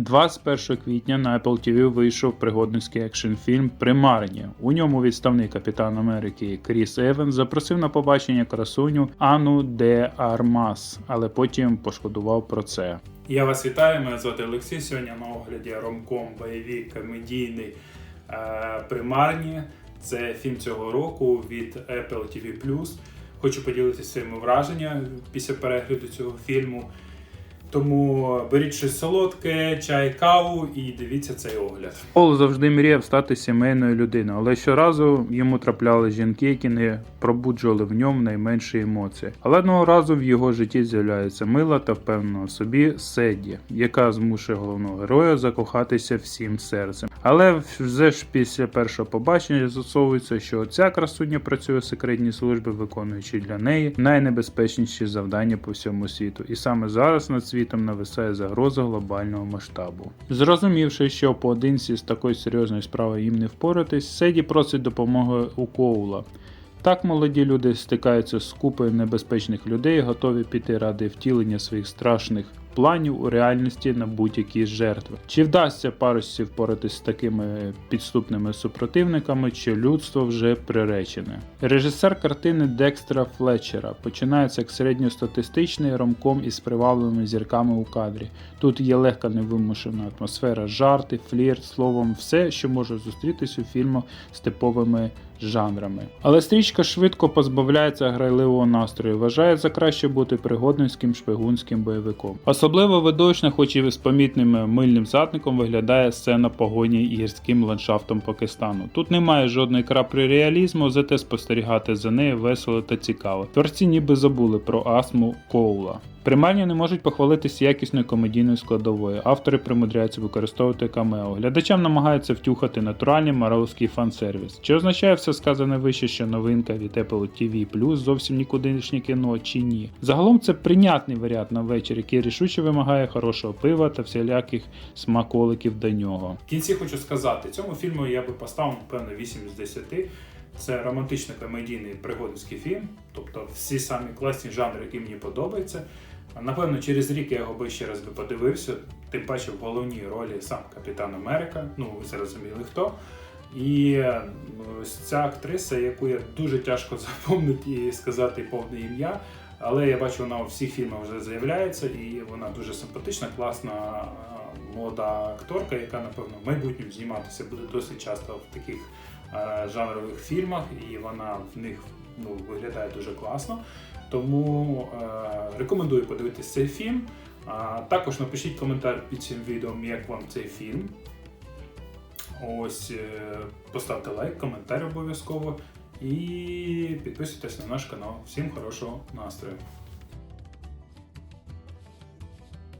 21 квітня на Apple TV вийшов пригодницький екшн фільм Примарні. У ньому відставний капітан Америки Кріс Еванс запросив на побачення красуню Анну де Армас, але потім пошкодував про це. Я вас вітаю, мене звати Олексій. Сьогодні на огляді ромком бойовик комедійний е, Примарні. Це фільм цього року від Apple TV+. Хочу поділитися своїми враженнями після перегляду цього фільму. Тому беріть щось солодке, чай, каву і дивіться цей огляд. Пол завжди мріяв стати сімейною людиною, але щоразу йому трапляли жінки, які не пробуджували в ньому найменші емоції. Але одного разу в його житті з'являється мила та впевнена собі Седі, яка змушує головного героя закохатися всім серцем. Але вже ж після першого побачення з'ясовується, що ця красуня працює в секретній службі, виконуючи для неї найнебезпечніші завдання по всьому світу. І саме зараз на над світом нависає загроза глобального масштабу. Зрозумівши, що поодинці з такою серйозною справою їм не впоратись, Седі просить допомоги у Коула. Так молоді люди стикаються з купою небезпечних людей, готові піти ради втілення своїх страшних планів у реальності на будь-які жертви. Чи вдасться парусі впоратись з такими підступними супротивниками, чи людство вже приречене? Режисер картини Декстра Флетчера починається як середньостатистичний ромком із привабливими зірками у кадрі. Тут є легка невимушена атмосфера, жарти, флірт, словом, все, що може зустрітись у фільмах з типовими жанрами. Але стрічка швидко позбавляється грайливого настрою, вважає за краще бути пригодницьким шпигунським бойовиком. Особливо видовищно, хоч і з помітним мильним задником, виглядає сцена погоні гірським ландшафтом Пакистану. Тут немає жодної краплі реалізму, зате спостерігати за нею весело та цікаво. Творці ніби забули про астму Коула. Примарні не можуть похвалитися якісною комедійною складовою. Автори примудряються використовувати камео. Глядачам намагаються втюхати натуральний мараловський фан-сервіс. Чи означає все сказане вище, що новинка від Apple TV зовсім нікудишнє кіно чи ні? Загалом це прийнятний варіант на вечір, який рішуче вимагає хорошого пива та всіляких смаколиків до нього. В кінці хочу сказати, цьому фільму я би поставив, напевно, 8 з 10. Це романтично-комедійний пригодницький фільм, тобто всі самі класні жанри, які мені подобаються. Напевно, через рік я його би ще раз би подивився, тим паче в головній ролі сам Капітан Америка, ну ви зрозуміли хто. І е, ось ця актриса, яку я дуже тяжко запомнити і сказати повне ім'я, але я бачу, вона у всіх фільмах вже заявляється, і вона дуже симпатична, класна е, молода акторка, яка, напевно, в майбутньому зніматися буде досить часто в таких е, жанрових фільмах, і вона в них ну, виглядає дуже класно. Тому е, рекомендую подивитися цей фільм. А також напишіть коментар під цим відео, як вам цей фільм. Ось е, поставте лайк, коментар обов'язково і підписуйтесь на наш канал. Всім хорошого настрою!